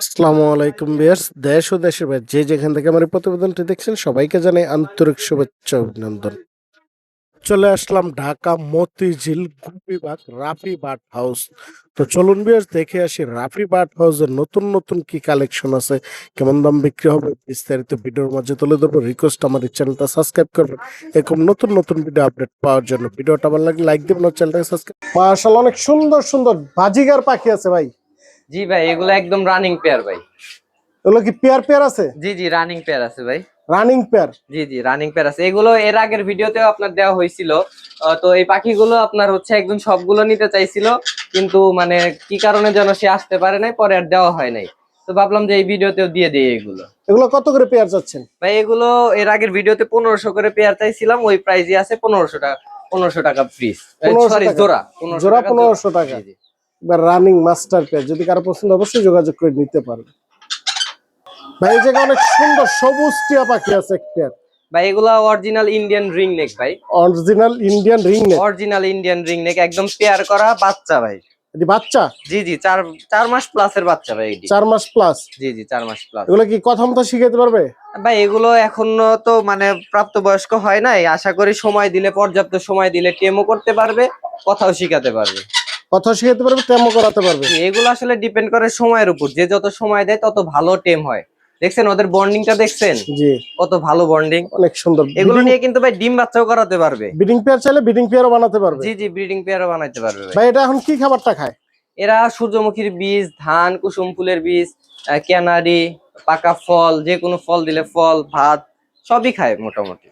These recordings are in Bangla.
আসসালামু আলাইকুম বিয়ার্স দেশ ও দেশের বাইরে যে যেখান থেকে আমার প্রতিবেদনটি দেখছেন, সবাইকে জানাই আন্তরিক শুভেচ্ছা অভিনন্দন। চলে আসলাম ঢাকা মতিঝিল গুপিবাগ রাফি বাট হাউস। তো চলুন বিয়ার্স দেখে আসি রাফি বাট হাউসের নতুন নতুন কি কালেকশন আছে, কেমন দাম বিক্রি হবে, বিস্তারিত ভিডিওর মাঝে তুলে দেবো রিকোয়েস্ট, আমার এই চ্যানেলটা সাবস্ক্রাইব করবেন। এরকম নতুন নতুন ভিডিও আপডেট পাওয়ার জন্য ভিডিওটা ভালো লাগলে লাইক দেবেন, চ্যানেলটাকে সাবস্ক্রাইব অনেক সুন্দর সুন্দর বাজিগার পাখি আছে ভাই। জি ভাই এগুলো একদম রানিং পেয়ার ভাই। এগুলো কি পেয়ার পেয়ার আছে? জি জি রানিং পেয়ার আছে ভাই। রানিং পেয়ার জি জি রানিং পেয়ার আছে। এগুলো এর আগের ভিডিওতেও আপনার দেওয়া হয়েছিল। তো এই পাখিগুলো আপনার হচ্ছে একদম সবগুলো নিতে চাইছিল। কিন্তু মানে কি কারণে যেন সে আসতে পারে নাই পরে আর দেওয়া হয় নাই। তো ভাবলাম যে এই ভিডিওতেও দিয়ে দিই এগুলো। এগুলো কত করে পেয়ার যাচ্ছেন? ভাই এগুলো এর আগের ভিডিওতে পনেরোশো করে পেয়ার চাইছিলাম। ওই প্রাইজে আছে পনেরোশো টাকা পনেরোশো টাকা 1500 সরি। জোড়া জোড়া 1500 টাকা। বা রানিং মাস্টার পেয়ার যদি কারও পছন্দ অবশ্যই যোগাযোগ করে নিতে পারবে। ভাই এই জায়গায় অনেক সুন্দর সবুজ টিয়া পাখি আছে এক পেয়ার ভাই এগুলো অরিজিনাল ইন্ডিয়ান রিং নেক ভাই। Original Indian ring neck original Indian ring neck একদম পেয়ার করা বাচ্চা ভাই। এটি বাচ্চা? জি জি চার চার মাস প্লাসের বাচ্চা ভাই এটি। চার মাস প্লাস জি জি চার মাস প্লাস এগুলো কি কথা মতো শিখাইতে পারবে? ভাই এগুলো এখনও তো মানে প্রাপ্তবয়স্ক হয় নাই। আশা করি সময় দিলে পর্যাপ্ত সময় দিলে টেমও করতে পারবে কথাও শিখাতে পারবে। কথা শিখাইতে পারবে তেমন করাতে পারবে। এগুলো আসলে ডিপেন্ড করে সময়ের উপর। যে যত সময় দেয় তত ভালো টেম হয়। দেখছেন ওদের বন্ডিংটা দেখছেন? জি। কত ভালো বন্ডিং অনেক সুন্দর। এগুলো নিয়ে কিন্তু ভাই ডিম বাচ্চাও করাতে পারবে। ব্রিডিং পেয়ার চাইলে বিডিং পেয়ারও বানাতে পারবে। জি জি ব্রিডিং পেয়ারও বানাইতে পারবে ভাই। এটা এখন কি খাবারটা খায়? এরা সূর্যমুখীর বীজ ধান কুসুম ফুলের বীজ ক্যানারি পাকা ফল যে কোনো ফল দিলে ফল ভাত সবই খায় মোটামুটি।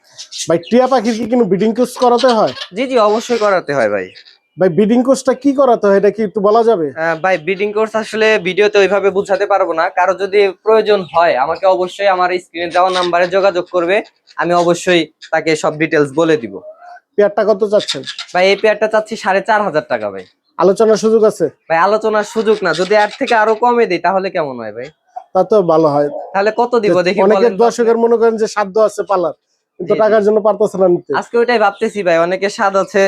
ভাই টিয়া পাখির কি কোনো বিডিং কোর্স করাতে হয়? জি জি অবশ্যই করাতে হয় ভাই। ভাই বিডিং কোর্সটা কি করাতে হয় এটা কি একটু বলা যাবে? ভাই ব্রিডিং কোর্স আসলে ভিডিওতে ওইভাবে বুঝাতে পারব না। কারও যদি প্রয়োজন হয় আমাকে অবশ্যই আমার স্ক্রিনে দেওয়া নাম্বারে যোগাযোগ করবে। আমি অবশ্যই তাকে সব ডিটেলস বলে দিব। পেয়ারটা কত চাচ্ছেন? ভাই এই পেয়ারটা চাচ্ছি সাড়ে চার হাজার টাকা ভাই। আলোচনার সুযোগ আছে? ভাই আলোচনার সুযোগ না। যদি এর থেকে আরও কমে দিই তাহলে কেমন হয় ভাই? তা তো ভালো হয়। তাহলে কত দিব? দেখি অনেকের দর্শকের মনে করেন যে সাধ্য আছে পালার। কিন্তু। টাকার জন্য পারতেছে না নিতে। আজকে ওইটাই ভাবতেছি ভাই অনেকে স্বাদ আছে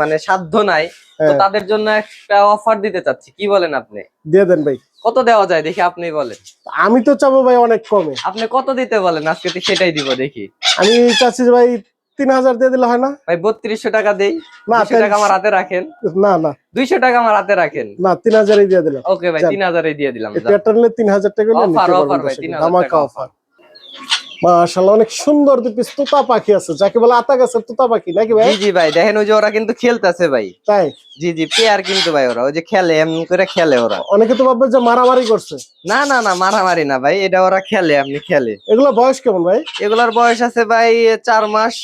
মানে সাধ্য নাই। তো হ্যাঁ, তাদের জন্য একটা অফার দিতে চাচ্ছি। কি বলেন আপনি? দিয়ে দেন ভাই। কত দেওয়া যায় দেখি আপনি বলেন। আমি তো চাবো ভাই অনেক কমে। আপনি কত দিতে বলেন? আজকে তো সেটাই দিব দেখি। আমি চাচ্ছি ভাই তিন হাজার দিয়ে দিলে হয় না? ভাই বত্রিশশো টাকা দেই। না দুইশো টাকা আমার হাতে রাখেন। না না। দুইশো টাকা আমার হাতে রাখেন। না তিন হাজারই দিয়ে দিলাম। ওকে ভাই তিন হাজারে দিয়ে দিলাম। তিন হাজার টাকা Offer, নিতে ভাই। 3000 ধামাকা টাকা। অফার মাশাআল্লাহ অনেক সুন্দর দুই পিস তোতা পাখি আছে যাকে বলে আতা গাছের তোতা পাখি নাকি ভাই? জি জি ভাই দেখেন ওই যে ওরা কিন্তু খেলতেছে ভাই। তাই? জি জি পেয়ার কিন্তু ভাই ওরা ওই যে খেলে এমন করে খেলে ওরা। অনেকে তো ভাববে যে মারামারি করছে। না না না মারামারি না ভাই এটা ওরা খেলে এমনি খেলে। এগুলো বয়স কেমন ভাই? এগুলার বয়স আছে ভাই চার মাস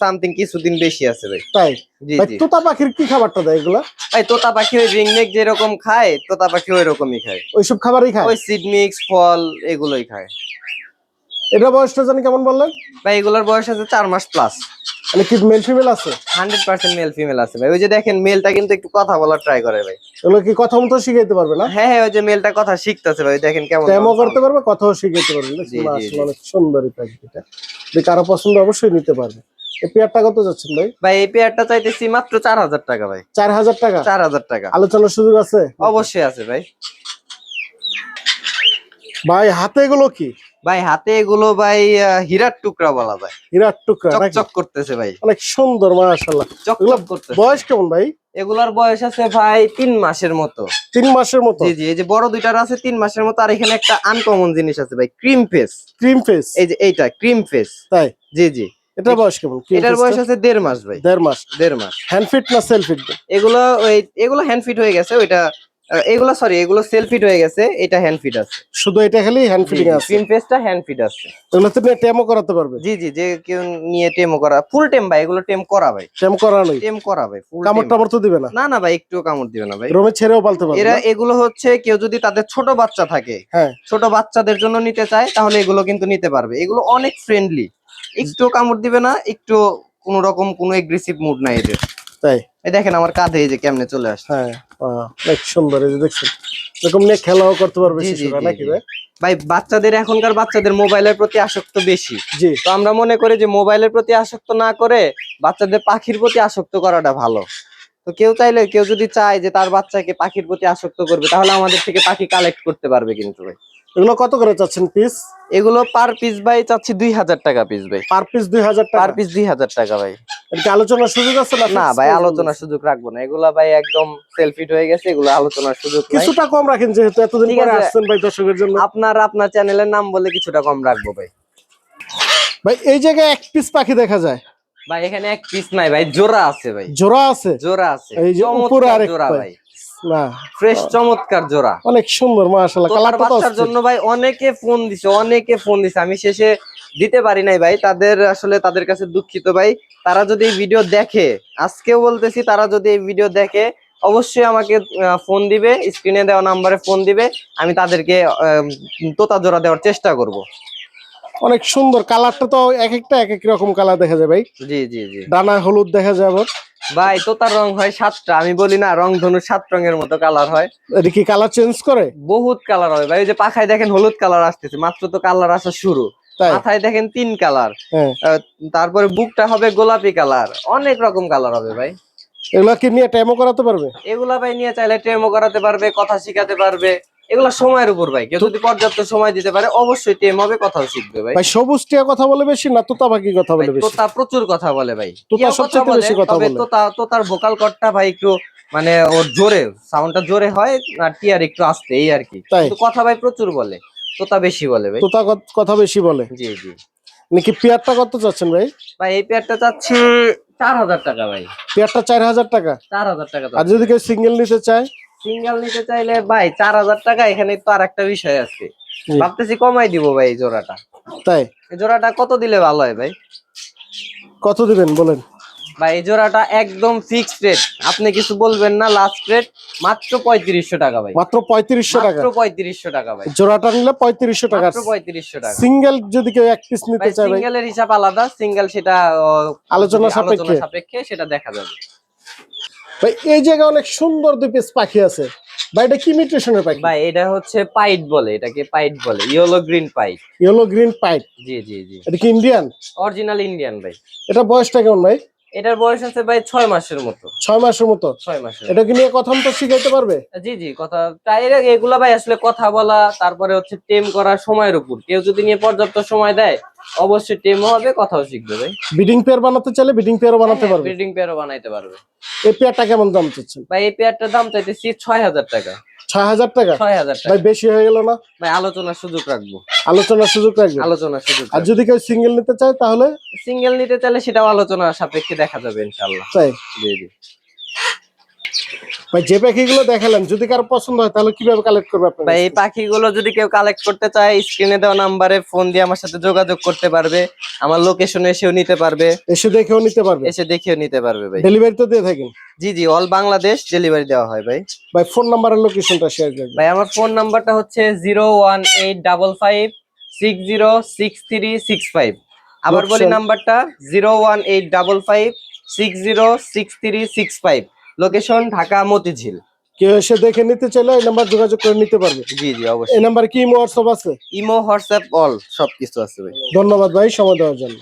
সামথিং কিছুদিন বেশি আছে ভাই। তাই? জি জি। তোতা পাখির কি খাবারটা দেয় এগুলা? ভাই তোতা পাখি ওই রিংনেক যেরকম খায় তোতা পাখি ওই রকমই খায়। ওইসব খাবারই খায়? ওই সিড মিক্স ফল এগুলোই খায়। এটা বয়সটা জানি কেমন বললেন? ভাই এগুলোর বয়স আছে চার মাস প্লাস মানে কি মেল ফিমেল আছে? হান্ড্রেড পার্সেন্ট মেল ফিমেল আছে ভাই। ওই যে দেখেন মেলটা কিন্তু একটু কথা বলার ট্রাই করে ভাই। এগুলো কি কথা মতো শিখাইতে পারবে না? হ্যাঁ হ্যাঁ ওই যে মেলটা কথা শিখতেছে ভাই দেখেন কেমন ডেমো করতে পারবে কথাও শিখাইতে পারবে। জি। অনেক সুন্দর এই প্যাকেটটা যদি কারও পছন্দ অবশ্যই নিতে পারবে। এই পেয়ারটা কত যাচ্ছেন ভাই? ভাই এই পেয়ারটা চাইতেছি মাত্র চার হাজার টাকা ভাই। চার হাজার টাকা? চার হাজার টাকা। আলোচনার সুযোগ আছে? অবশ্যই আছে ভাই। ভাই হাতে এগুলো কি? ভাই হাতে এগুলো ভাই হীরার টুকরা বলা যায়। হীরার টুকরা চকচক করতেছে ভাই। অনেক সুন্দর মাশাআল্লাহ। চকচক করতেছে। বয়স কেমন ভাই? এগুলার বয়স আছে ভাই তিন মাসের মতো। তিন মাসের মতো? জি জি এই যে বড় দুইটার আছে তিন মাসের মতো। আর এখানে একটা আনকমন জিনিস আছে ভাই ক্রিম ফেস ক্রিম ফেস এই যে এইটা ক্রিম ফেস তাই? জি জি। এটা বয়স কেমন? এটার বয়স আছে দেড় মাস ভাই। দেড় মাস। দেড় মাস। হ্যান্ড ফিট না সেলফ ফিট এগুলো ওই এগুলো হ্যান্ড ফিট হয়ে গেছে ওইটা এগুলো সরি এগুলো সেলফ ফিট হয়ে গেছে এটা হ্যান্ড ফিট আছে। শুধু এটা খালি হ্যান্ড ফিটিং আছে? ক্রিম ফেসটা হ্যান্ড ফিট আছে। এগুলো তো টেমও করাতে পারবে? জি জি যে কেউ নিয়ে টেমও করা ফুল টেম ভাই এগুলো টেম করা ভাই। টেম করানোই টেম করা ভাই ফুল কামড় টামড় তো দিবে না? না না ভাই একটু কামড় দিবে না ভাই। রোমে ছেড়েও পালতে পারবে এরা এগুলো হচ্ছে কেউ যদি তাদের ছোট বাচ্চা থাকে হ্যাঁ। ছোট বাচ্চাদের জন্য নিতে চায় তাহলে এগুলো কিন্তু নিতে পারবে। এগুলো অনেক ফ্রেন্ডলি একটু কামড় দিবে না একটু কোন রকম কোনো এগ্রেসিভ মুড নাই এদের। তাই? এই দেখেন আমার কাঁধে এই যে কেমনে চলে আসছে। হ্যাঁ। অনেক সুন্দর এই যে দেখছেন। এরকম নিয়ে খেলাও করতে পারবে শিশুরা নাকি ভাই? ভাই বাচ্চাদের এখনকার বাচ্চাদের মোবাইলের প্রতি আসক্ত বেশি। জি। তো আমরা মনে করি যে মোবাইলের প্রতি আসক্ত না করে বাচ্চাদের পাখির প্রতি আসক্ত করাটা ভালো। তো কেউ চাইলে কেউ যদি চায় যে তার বাচ্চাকে পাখির প্রতি আসক্ত করবে তাহলে আমাদের থেকে পাখি কালেক্ট করতে পারবে কিন্তু ভাই। এগুলো কত করে চাচ্ছেন পিস এগুলো পার পিস ভাই চাচ্ছি দুই হাজার টাকা পিস ভাই। পার পিস দুই হাজার টাকা। পার পিস দুই হাজার টাকা ভাই। আলোচনার সুযোগ আছে না না ভাই আলোচনার সুযোগ রাখব না। এগুলা ভাই একদম সেলফিট হয়ে গেছে এগুলো আলোচনার সুযোগ কিছুটা কম রাখেন যেহেতু এতদিন পরে আসছেন ভাই দর্শকের জন্য। আপনার আপনার চ্যানেলের নাম বলে কিছুটা কম রাখব ভাই। ভাই এই জায়গায় এক পিস পাখি দেখা যায়। ভাই এখানে এক পিস নাই ভাই জোড়া আছে ভাই। জোড়া আছে? জোড়া আছে। এই যে উপরে আরেক জোড়া ভাই। না ফ্রেশ চমৎকার জোড়া। অনেক সুন্দর মাশাআল্লাহ কালারটা বাচ্চার জন্য ভাই অনেকে ফোন দিছে অনেকে ফোন দিছে। আমি শেষে দিতে পারি নাই ভাই তাদের আসলে তাদের কাছে দুঃখিত ভাই। তারা যদি এই ভিডিও দেখে আজকেও বলতেছি তারা যদি এই ভিডিও দেখে অবশ্যই আমাকে ফোন দিবে স্ক্রিনে দেওয়া নাম্বারে ফোন দিবে আমি তাদেরকে তোতা জোড়া দেওয়ার চেষ্টা করব। অনেক সুন্দর কালারটা তো এক একটা এক এক রকম কালার দেখা যায় ভাই। জি জি জি। ডানা হলুদ দেখা যায় আবার। ভাই তোতার রং হয় সাতটা। আমি বলি না রং ধনু সাত রঙের মতো কালার হয়। এটা কি কালার চেঞ্জ করে? বহুত কালার হয় ভাই। ওই যে পাখায় দেখেন হলুদ কালার আসতেছে মাত্র তো কালার আসা শুরু। মাথায় দেখেন তিন কালার হ্যাঁ। তারপরে বুকটা হবে গোলাপি কালার অনেক রকম কালার হবে ভাই। এগুলা কি নিয়ে টাইমও করাতে পারবে? এগুলা ভাই নিয়ে চাইলে টেমো করাতে পারবে কথা শিখাতে পারবে। এগুলা সময়ের উপর ভাই। কেউ যদি পর্যাপ্ত সময় দিতে পারে অবশ্যই টেম হবে কথাও শিখবে ভাই। ভাই সবুজ টিয়া কথা বলে বেশি না তোতা পাখি কথা বলে বেশি? তোতা প্রচুর কথা বলে ভাই। তোতা সবচেয়ে বেশি কথা বলে। তোতা তোতার ভোকাল কটটা ভাই একটু মানে ওর জোরে সাউন্ডটা জোরে হয় আর টিয়ার একটু আস্তে এই আর কি? কথা ভাই প্রচুর বলে তোতা বেশি বলে ভাই। তোতা কথা বেশি বলে? জি জি। নাকি পেয়ারটা কত চাচ্ছেন ভাই? ভাই এই পেয়ারটা চাচ্ছি চার হাজার টাকা ভাই। পেয়ারটা চার হাজার টাকা? চার হাজার টাকা আর যদি কেউ সিঙ্গেল নিতে চায়? সিঙ্গেল নিতে চাইলে ভাই চার হাজার টাকা এখানে তো আর একটা বিষয় আছে। ভাবতেছি কমাই দিব ভাই এই জোড়াটা। তাই? এই জোড়াটা কত দিলে ভালো হয় ভাই? কত দিবেন বলেন? ভাই এই জোড়াটা একদম ফিক্সড রেট আপনি কিছু বলবেন না লাস্ট রেট মাত্র পঁয়ত্রিশশো টাকা ভাই। মাত্র পঁয়ত্রিশশো টাকা? মাত্র পঁয়ত্রিশশো টাকা ভাই। জোড়াটা নিলে পঁয়ত্রিশশো টাকা। মাত্র পঁয়ত্রিশশো টাকা। সিঙ্গেল যদি কেউ এক পিস নিতে চায় ভাই? সিঙ্গেলের হিসাব আলাদা সিঙ্গেল সেটা আলোচনা। সাপেক্ষে সেটা দেখা যাবে। ভাই এই জায়গায় অনেক সুন্দর দুই পিস পাখি আছে। ভাই এটা কি মিউটেশনের পাখি? ভাই এটা হচ্ছে পাইট বলে এটাকে পাইট বলে yellow green pied. Yellow green pied জি জি জি। এটা কি ইন্ডিয়ান অরিজিনাল ইন্ডিয়ান ভাই। এটা বয়সটা কেমন ভাই? এটার বয়স আছে ভাই ছয় মাসের মতো। ছয় মাসের মতো? ছয় মাসের এটা কি নিয়ে কথা তো শিখাইতে পারবে? জি জি কথা তাই এগুলা ভাই আসলে কথা বলা তারপরে হচ্ছে টেম করার সময়ের উপর। কেউ যদি নিয়ে পর্যাপ্ত সময় দেয় অবশ্যই টেমও হবে কথাও শিখবে ভাই। বিডিং পেয়ার বানাতে চাইলে বিডিং পেয়ারও বানাতে পারবে। ব্রিডিং পেয়ারও বানাইতে পারবে। এই পেয়ারটা কেমন দাম চাচ্ছেন? ভাই এই পেয়ারটার দাম চাইতেছি ছয় হাজার টাকা। ছয় হাজার টাকা? ছয় হাজার টাকা। ভাই বেশি হয়ে গেল না? ভাই আলোচনার সুযোগ রাখব। আলোচনার সুযোগ রাখবে? আলোচনার সুযোগ আর যদি কেউ সিঙ্গেল নিতে চায় তাহলে? সিঙ্গেল নিতে চাইলে সেটাও আলোচনার সাপেক্ষে দেখা যাবে ইনশাল্লাহ তাই? জি জি। ভাই যে পাখিগুলো দেখালেন যদি কারও পছন্দ হয় তাহলে কীভাবে কালেক্ট করবে আপনি ভাই এই পাখিগুলো যদি কেউ কালেক্ট করতে চায় স্ক্রিনে দেওয়া নম্বরে ফোন দিয়ে আমার সাথে যোগাযোগ করতে পারবে। আমার লোকেশনে এসেও নিতে পারবে। এসে দেখেও নিতে পারবে? এসে দেখেও নিতে পারবে ভাই। ডেলিভারি তো দিয়ে থাকেন? জি জি অল বাংলাদেশ ডেলিভারি দেওয়া হয় ভাই। ভাই ফোন নাম্বার আর লোকেশনটা শেয়ার করবেন ভাই আমার ফোন নাম্বারটা হচ্ছে 01855606365 আবার বলি নাম্বারটা 01855606365 লোকেশন ঢাকা মতিঝিল কেউ এসে দেখে নিতে চাইলে এই নাম্বার যোগাযোগ করে নিতে পারবে। জি জি অবশ্যই। এই নাম্বার কি ইমো হোয়াটসঅ্যাপ আছে? ইমো হোয়াটসঅ্যাপ অল সবকিছু আছে ভাই। ধন্যবাদ ভাই সময় দেওয়ার জন্য।